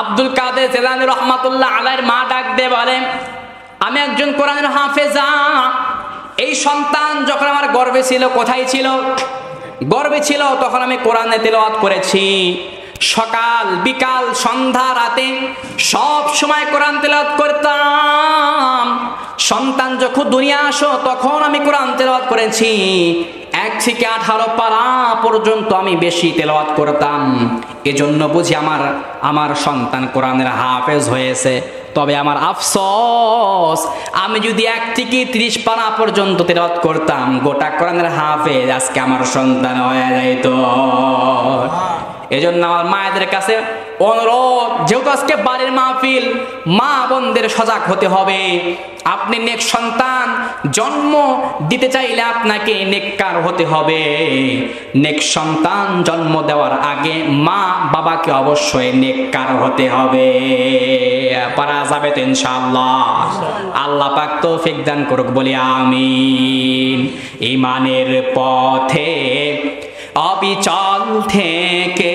আব্দুল কাদের জেলানি রহমাতুল্লাহ আলাইয়ের মা ডাক দিয়ে বলে, আমি একজন কোরআনের হাফেজা। এই সন্তান যখন আমার গর্বে ছিল, কোথায় ছিল? গর্বে ছিল, তখন আমি কোরআনে তেলাওয়াত করেছি। সকাল, বিকাল, সন্ধ্যা, রাতে সব সময় কোরআন তেলাওয়াত করতাম। সন্তান যখন দুনিয়া আসো, তখন আমি কোরআন তেলাওয়াত করেছি। এক থেকে আঠারো পারা পর্যন্ত আমি বেশি তেলাওয়াত করতাম। এজন্য বুঝি আমার আমার সন্তান কোরআনের হাফেজ হয়েছে। তবে আমার আফসোস আমি যদি এক থেকে ত্রিশ পারা পর্যন্ত তেলাওয়াত করতাম গোটা কোরআনের হাফেজ আজকে আমার সন্তান হয়ে যাইত। এজন্য আমার মায়েদের কাছে অনুরোধ, যেহেতু আজকে বাড়ির মাহফিল, মা বোনদের সজাগ হতে হবে। আপনি নেক সন্তান, জন্ম দিতে চাইলে আপনাকে নেককার হতে হবে। নেক সন্তান জন্ম দেওয়ার আগে মা বাবাকে অবশ্যই নেককার হতে হবে। পারা যাবে তো ইনশাআল্লাহ। আল্লাহ পাক তৌফিক দান করুক, বলি আমিন। ইমানের পথে, অবিচল থেকে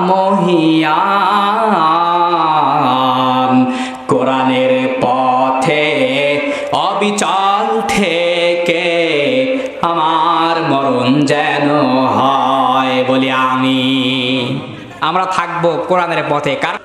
মহামহিয়ান কোরআনের পথে অবিচল থেকে আমার মরণ যেন হয় বলি আমি আমরা থাকব কোরআনের পথে, কার